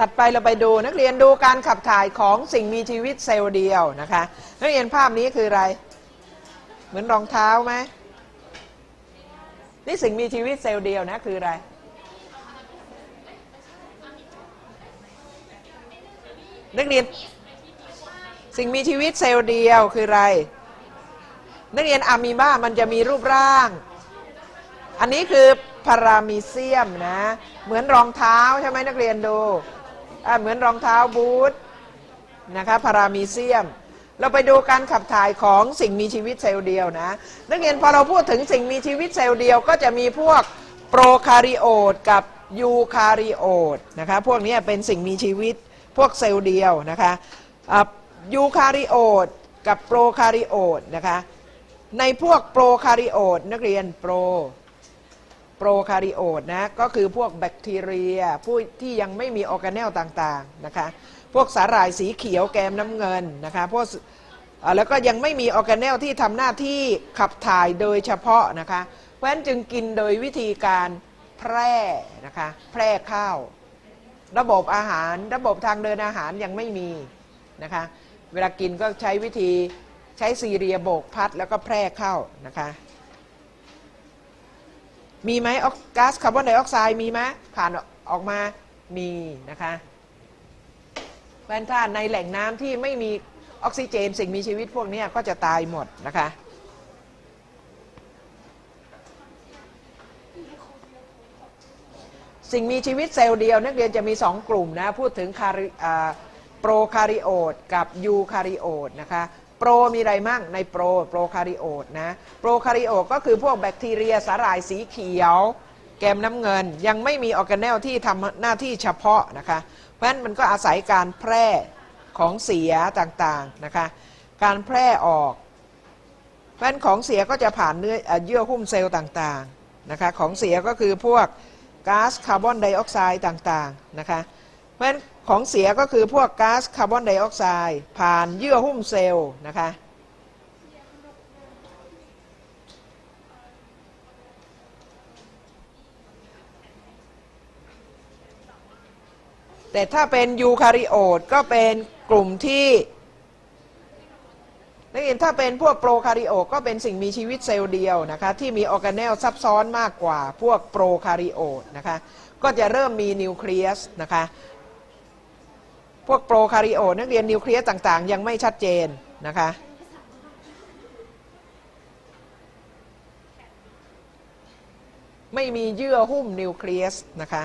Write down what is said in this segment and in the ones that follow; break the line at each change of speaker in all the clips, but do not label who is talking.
ถัดไปเราไปดูนักเรียนดูการขับถ่ายของสิ่งมีชีวิตเซลล์เดียวนะคะ นักเรียนภาพนี้คืออะไร เหมือนรองเท้าไหมนี่สิ่งมีชีวิตเซลล์เดียวนะคืออะไร นักเรียนสิ่งมีชีวิตเซลล์เดียวคืออะไร นักเรียนอะมีบ้ามันจะมีรูปร่าง อันนี้คือพารามีเซียมนะ เหมือนรองเท้าใช่ไหมนักเรียนดู เหมือนรองเท้าบูทนะคะพารามีเซียม เราไปดูการขับถ่ายของสิ่งมีชีวิตเซลล์เดียวนะ นักเรียนพอเราพูดถึงสิ่งมีชีวิตเซลล์เดียวก็จะมีพวกโปรคาริโอตกับยูคาริโอตนะคะพวกนี้เป็นสิ่งมีชีวิตพวกเซลล์เดียวนะคะอะยูคาริโอตกับโปรคาริโอตนะคะในพวกโปรคาริโอตนักเรียนโปร โปรคาริโอตนะก็คือพวกแบคทีเรียผู้ที่ยังไม่มีออร์แกเนลต่างๆนะคะพวกสาหร่ายสีเขียวแกมน้ำเงินนะคะพวกแล้วก็ยังไม่มีออร์แกเนลที่ทำหน้าที่ขับถ่ายโดยเฉพาะนะคะเพราะฉะนั้นจึงกินโดยวิธีการแพร่นะคะแพร่ข้าว ระบบอาหารระบบทางเดินอาหารยังไม่มีนะคะเวลากินก็ใช้วิธีใช้ซีเรียโบกพัดแล้วก็แพร่เข้านะคะ มีไหมออกก๊าซคาร์บอนไดออกไซด์มีไหมผ่านออกมามีนะคะเพราะฉะนั้นถ้าในแหล่งน้ำที่ไม่มีออกซิเจนสิ่งมีชีวิตพวกนี้ก็จะตายหมดนะคะสิ่งมีชีวิตเซลล์เดียว นักเรียนจะมี 2 กลุ่มนะ พูดถึงโปรคาริโอตกับยูคาริโอตนะคะ โปรมีอะไรมั่งในโปรโปรคาริโอตนะโปรคาริโอตก็คือพวกแบคทีเรียสาหร่ายสีเขียว แกมน้ำเงิน ยังไม่มีออร์แกเนลที่ทำหน้าที่เฉพาะนะคะ เพราะฉะนั้นมันก็อาศัยการแพร่ของเสียต่างๆนะคะการแพร่ออก เพราะฉะนั้นของเสียก็จะผ่านเนื้อเอ่อเยื่อหุ้มเซลล์ต่างๆนะคะของเสียก็คือพวกก๊าซคาร์บอนไดออกไซด์ต่างๆนะคะเพราะฉะนั้น ของเสียก็คือพวกก๊าซคาร์บอนไดออกไซด์ผ่านเยื่อหุ้มเซลล์นะคะแต่ถ้าเป็นยูคาริโอตก็เป็นกลุ่มที่นักเรียนถ้าเป็นพวกโปรคาริโอตก็เป็นสิ่งมีชีวิตเซลล์เดียวนะคะที่มีออร์แกเนลซับซ้อนมากกว่าพวกโปรคาริโอตนะคะก็จะเริ่มมีนิวเคลียสนะคะ วกโปรคาริโอตนักเรียนนิวเคลียสต่างๆ ยังไม่ชัดเจนนะคะไม่มีเยื่อหุ้มนิวเคลียสนะคะ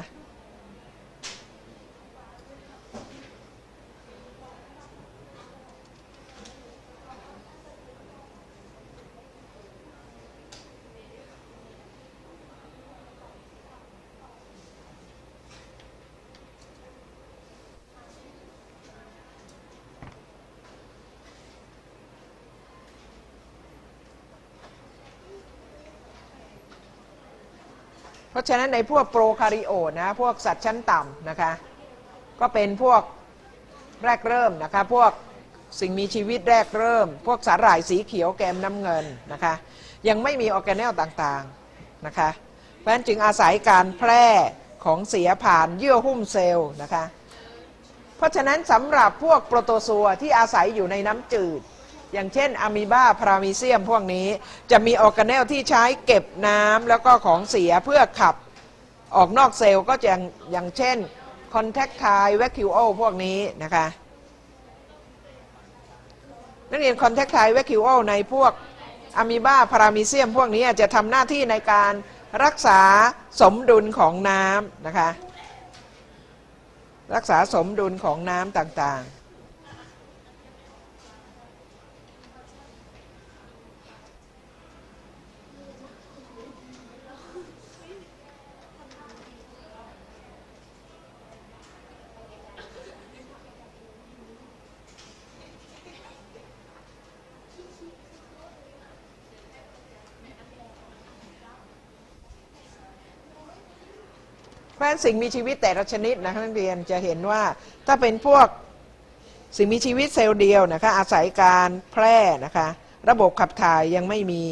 เพราะฉะนั้นในพวกโปรคาริโอตนะพวกสัตว์ชั้นต่ำนะคะก็เป็นพวกแรกเริ่มนะคะพวกสิ่งมีชีวิตแรกเริ่ม พวกสาหร่ายสีเขียวแกมน้ำเงินนะคะยังไม่มีออร์แกเนลต่างๆนะคะเพราะฉะนั้นจึงอาศัยการแพร่ของเสียผ่านเยื่อหุ้มเซลล์นะคะเพราะฉะนั้นสำหรับพวกโปรโตซัวที่อาศัยอยู่ในน้ำจืด อย่างเช่นอะมีบาพารามิเซียมพวกนี้จะมีออร์แกเนลที่ใช้เก็บน้ำแล้วก็ของเสียเพื่อขับออกนอกเซลล์ก็จะอย่างอย่างเช่นคอนแทคไทแวคิวโอพวกนี้นะคะนักเรียนคอนแทคไทแวคคิวโอในพวกอะมีบาพารามิเซียมพวกนี้จะทำหน้าที่ในการรักษาสมดุลของน้ำนะคะ รักษาสมดุลของน้ำต่างๆ ราะฉะนั้นสิ่งมีชีวิตแต่ละชนิดนะคะนักเรียนจะเห็นว่าถ้าเป็นพวกสิ่งมีชีวิตเซลล์เดียวนะคะอาศัยการแพร่นะคะระบบขับถ่ายยังไม่มี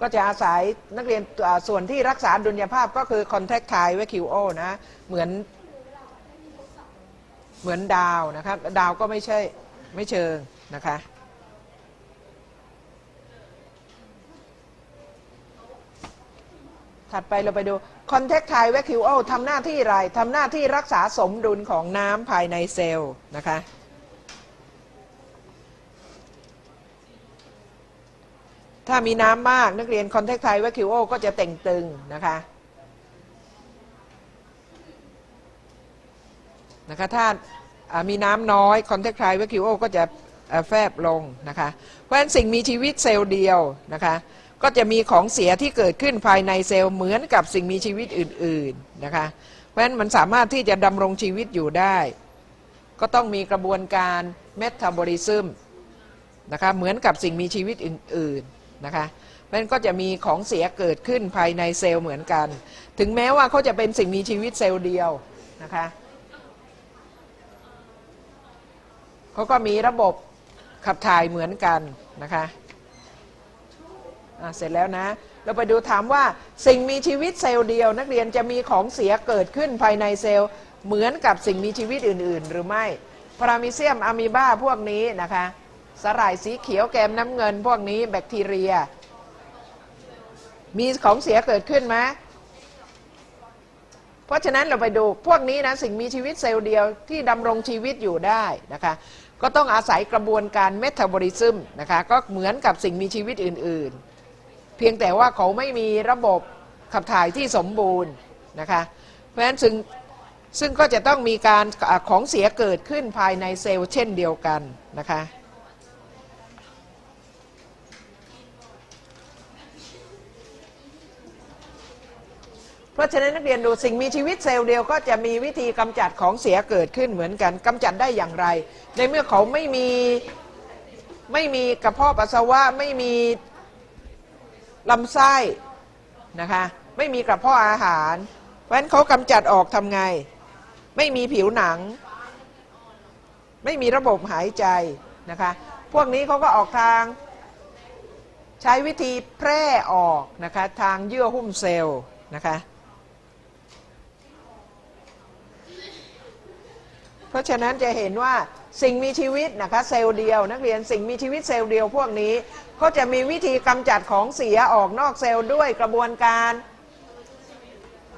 ก็จะอาศัยนักเรียนส่วนที่รักษาดุลยภาพก็คือ contractile vacuole นะเหมือนเหมือนดาวนะครับดาวก็ไม่ใช่ไม่เชิงนะคะ ถัดไปเราไปดู contractile vacuole ทำหน้าที่อะไรทำหน้าที่รักษาสมดุลของน้ำภายในเซลล์นะคะถ้ามีน้ำมากนักเรียน contractile vacuole ก็จะเต่งตึงนะคะนะคะถ้ามีน้ำน้อย contractile vacuole ก็จะแฟบลงนะคะเพราะฉะนั้นสิ่งมีชีวิตเซลล์เดียวนะคะ ก็จะมีของเสียที่เกิดขึ้นภายในเซลล์เหมือนกับสิ่งมีชีวิตอื่นๆนะคะเพราะฉะนั้นมันสามารถที่จะดำรงชีวิตอยู่ได้ ก็ต้องมีกระบวนการเมตาบอลิซึมนะคะเหมือนกับสิ่งมีชีวิตอื่นๆนะคะเพราะฉะนั้นก็จะมีของเสียเกิดขึ้นภายในเซลล์เหมือนกัน ถึงแม้ว่าเขาจะเป็นสิ่งมีชีวิตเซลล์เดียวนะคะเขาก็มีระบบขับถ่ายเหมือนกันนะคะอะ เสร็จแล้วนะ เราไปดูถามว่าสิ่งมีชีวิตเซลล์เดียว นักเรียนจะมีของเสียเกิดขึ้นภายในเซลล์ เหมือนกับสิ่งมีชีวิตอื่น ๆ หรือไม่พารามิเซียมอะมีบาพวกนี้นะคะสาหร่ายสีเขียวแกมน้ำเงิน พวกนี้แบคทีเรีย มีของเสียเกิดขึ้นไหมเพราะฉะนั้นเราไปดูพวกนี้นะสิ่งมีชีวิตเซลล์เดียวที่ดำรงชีวิตอยู่ได้นะคะก็ต้องอาศัยกระบวนการเมตาบอลิซึมนะคะก็เหมือนกับสิ่งมีชีวิตอื่น ๆ เพียงแต่ว่าเขาไม่มีระบบขับถ่ายที่สมบูรณ์นะคะเพราะฉะนั้นซึ่งซึ่งก็จะต้องมีการของเสียเกิดขึ้นภายในเซลล์เช่นเดียวกันนะคะเพราะฉะนั้นนักเรียนดูสิ่งมีชีวิตเซลล์เดียวก็จะมีวิธีกำจัดของเสียเกิดขึ้นเหมือนกันกำจัดได้อย่างไร ในเมื่อเขาไม่มีไม่มีกระเพาะปัสสาวะไม่มี ลำไส้นะคะไม่มีกระเพาะอาหาร เพราะฉะนั้นเขากำจัดออกทำไง ไม่มีผิวหนัง ไม่มีระบบหายใจนะคะพวกนี้เขาก็ออกทางใช้วิธีแพร่ออกนะคะทางเยื่อหุ้มเซลล์นะคะเพราะฉะนั้นจะเห็นว่า สิ่งมีชีวิตนะคะเซลล์เดียว นักเรียนสิ่งมีชีวิตเซลล์เดียวพวกนี้ ก็จะมีวิธีกำจัดของเสียออกนอกเซลล์ด้วยกระบวนการ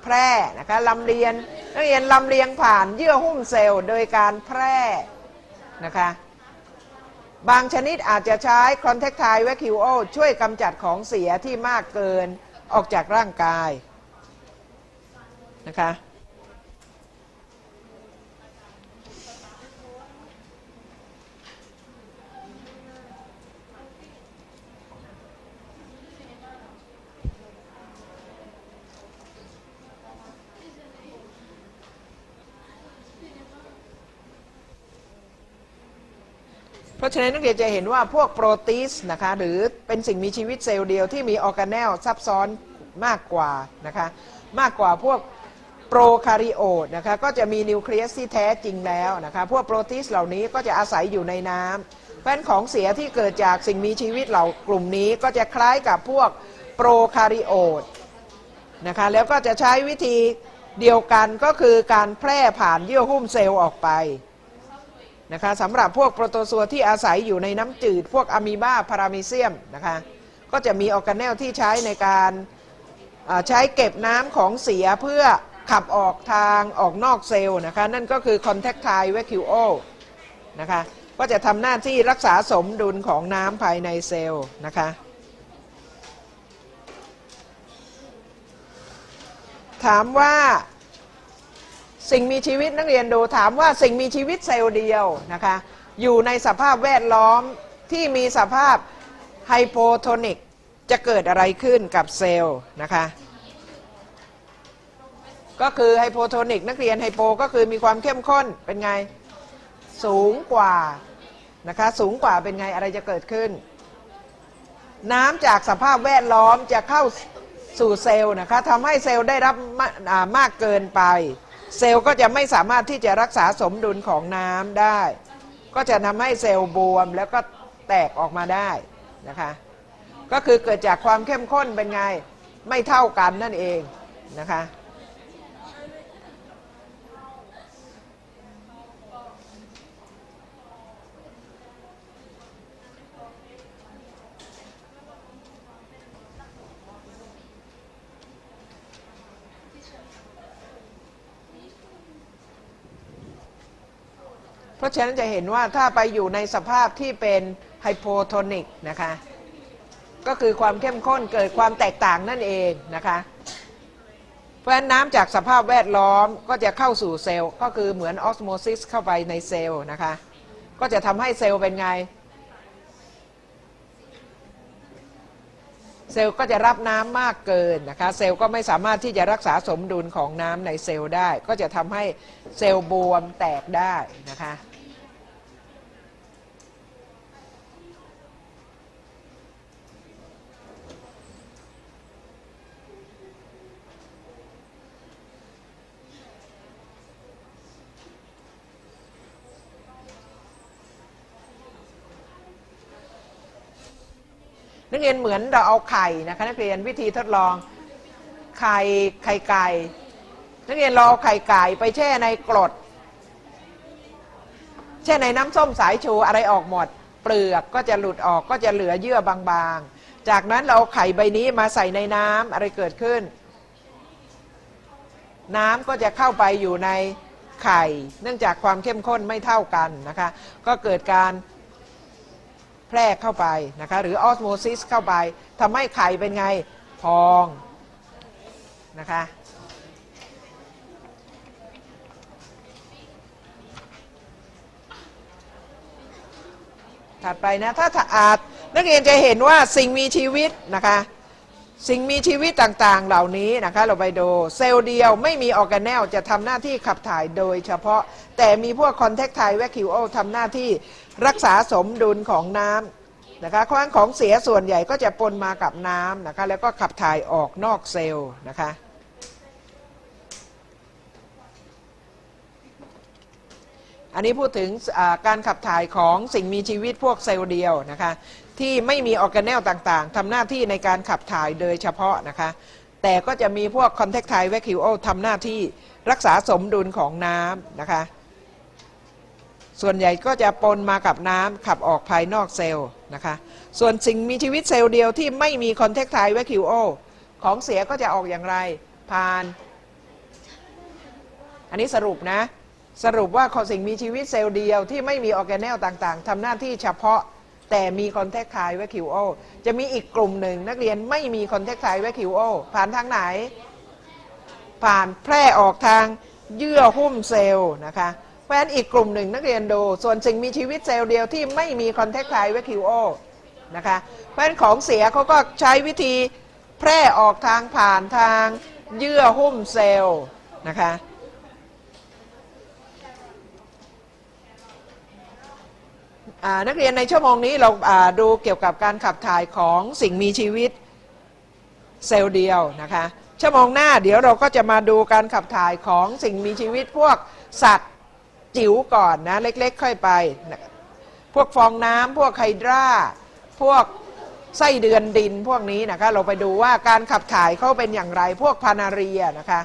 แพร่นะคะลำเลียงนักเรียนลำเลียงผ่านเยื่อหุ้มเซลล์โดยการแพร่นะคะบางชนิดอาจจะใช้ contractile vacuole ช่วยกำจัดของเสียที่มากเกินออกจากร่างกายนะคะ ราะฉะนั้นนักเรียนจะเห็นว่าพวกโปรตีสนะคะหรือเป็นสิ่งมีชีวิตเซลล์เดียวที่มีออร์แกเนลซับซ้อนมากกว่านะคะมากกว่าพวกโปรคาริโอตนะคะก็จะมีนิวเคลียสที่แท้จริงแล้วนะคะพวกโปรตีสเหล่านี้ก็จะอาศัยอยู่ในน้ำเพราะฉะนั้นของเสียที่เกิดจากสิ่งมีชีวิตเหล่ากลุ่มนี้ก็จะคล้ายกับพวกโปรคาริโอตนะคะแล้วก็จะใช้วิธีเดียวกันก็คือการแพร่ผ่านเยื่อหุ้มเซลล์ออกไป นะคะสำหรับพวกโปรโตซัวที่อาศัยอยู่ในน้ำจืด พวกอะมีบาพารามิเซียมนะคะก็จะมีออร์แกเนลที่ใช้ในการใช้เก็บน้ำของเสียเพื่อขับออกทางออกนอกเซลล์นะคะนั่นก็คือ contractile vacuole นะคะก็จะทำหน้าที่รักษาสมดุลของน้ำภายในเซลล์นะคะถามว่า สิ่งมีชีวิตนักเรียนดูถามว่าสิ่งมีชีวิตเซลล์เดียวนะคะอยู่ในสภาพแวดล้อมที่มีสภาพไฮโปโทนิกจะเกิดอะไรขึ้นกับเซลล์นะคะก็คือไฮโปโทนิกนักเรียนไฮโปก็คือมีความเข้มข้นเป็นไงสูงกว่านะคะสูงกว่าเป็นไงอะไรจะเกิดขึ้น น้ำจากสภาพแวดล้อมจะเข้าสู่เซลล์นะคะทำให้เซลล์ได้รับมากอ่ามากเกินไป เซลล์ก็จะไม่สามารถที่จะรักษาสมดุลของน้ำได้ ก็จะทำให้เซลล์บวมแล้วก็แตกออกมาได้นะคะก็คือเกิดจากความเข้มข้นเป็นไงไม่เท่ากันนั่นเองนะคะ ราะฉะนั้นจะเห็นว่าถ้าไปอยู่ในสภาพที่เป็นไฮโปโทนิกนะคะก็คือความเข้มข้นเกิดความแตกต่างนั่นเองนะคะ เพราะฉะนั้นน้ำจากสภาพแวดล้อมก็จะเข้าสู่เซลล์ ก็คือเหมือนออสโมซิสเข้าไปในเซลล์นะคะ ก็จะทำให้เซลล์เป็นไง เซลล์ก็จะรับน้ำมากเกินนะคะ เซลล์ก็ไม่สามารถที่จะรักษาสมดุลของน้ำในเซลล์ได้ ก็จะทำให้เซลล์บวมแตกได้นะคะ นักเรียนเหมือนเราเอาไข่นะคะนักเรียนวิธีทดลองไข่ไข่ไก่ นักเรียนเราเอาไข่ไก่ไปแช่ในกรด แช่ในน้ำส้มสายชูอะไรออกหมด เปลือกก็จะหลุดออกก็จะเหลือเยื่อบางๆ จากนั้นเราเอาไข่ใบนี้มาใส่ในน้ำอะไรเกิดขึ้น น้ำก็จะเข้าไปอยู่ในไข่ เนื่องจากความเข้มข้นไม่เท่ากันนะคะ ก็เกิดการ แพร่เข้าไปนะคะหรือออสโมซิสเข้าไปทำให้ไข่เป็นไงพองนะคะถัดไปนะถ้าอาจนักเรียนจะเห็นว่าสิ่งมีชีวิตนะคะสิ่งมีชีวิตต่างๆ เหล่านี้นะคะเราไปดูเซลล์เดียวไม่มีออร์แกเนลจะทำหน้าที่ขับถ่ายโดยเฉพาะ แต่มีพวกคอนแทคไทแวคิวโอทำหน้าที่ รักษาสมดุลของน้ำนะคะเพราะฉะนั้นของเสียส่วนใหญ่ก็จะปนมากับน้ำนะคะแล้วก็ขับถ่ายออกนอกเซลล์นะคะอันนี้พูดถึงการขับถ่ายของสิ่งมีชีวิตพวกเซลล์เดียวนะคะที่ไม่มีออร์แกเนลต่างๆทำหน้าที่ในการขับถ่ายโดยเฉพาะนะคะแต่ก็จะมีพวกคอนแทคไทแวคิวโอทำหน้าที่รักษาสมดุลของน้ำนะคะ ส่วนใหญ่ก็จะปนมากับน้ำขับออกภายนอกเซลล์นะคะส่วนสิ่งมีชีวิตเซลล์เดียวที่ไม่มีคอนแทคไทแวคิวโอของเสียก็จะออกอย่างไรผ่าน อันนี้สรุปนะ สรุปว่าขอสิ่งมีชีวิตเซลล์เดียวที่ไม่มีออแกเนลต่างๆทำหน้าที่เฉพาะแต่มีคอนแทคไทไวคิวโอจะมีอีกกลุ่มหนึ่งนักเรียนไม่มีคอนแทคไทไวคิวโอผ่านทางไหน ผ่านแพร่ออกทางเยื่อหุ้มเซลล์นะคะ เพราะฉะนั้นอีกกลุ่มหนึ่งนักเรียนดู ส่วนสิ่งมีชีวิตเซลล์เดียวที่ไม่มีคอนแทคไทไวคิวโอนะคะเพราะฉะนั้นของเสียเขาก็ใช้วิธีแพร่ออกทางผ่านทางเยื่อหุ้มเซลล์นะคะนักเรียนในชั่วโมงนี้เราาดูเกี่ยวกับการขับถ่ายของสิ่งมีชีวิตเซลล์เดียวนะคะชั่วโมงหน้าเดี๋ยวเราก็จะมาดูการขับถ่ายของสิ่งมีชีวิตพวกสัตว์ จิ๋วก่อนนะ เล็กๆ ค่อยไป พวกฟองน้ำพวกไฮดราพวกไส้เดือนดินพวกนี้นะคะเราไปดูว่าการขับถ่ายเขาเป็นอย่างไร พวกพานาเรียนะคะ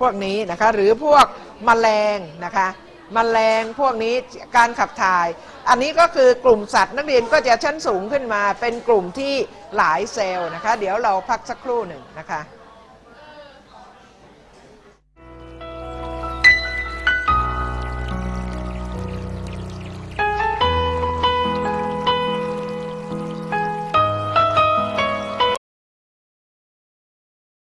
พวกนี้นะคะหรือพวกมแมลงนะคะมแมลงพวกนี้การขับถ่าย อันนี้ก็คือกลุ่มสัตว์นักเรียนก็จะชั้นสูงขึ้นมา เป็นกลุ่มที่หลายเซลล์นะคะ เดี๋ยวเราพักสักครู่หนึ่งนะคะ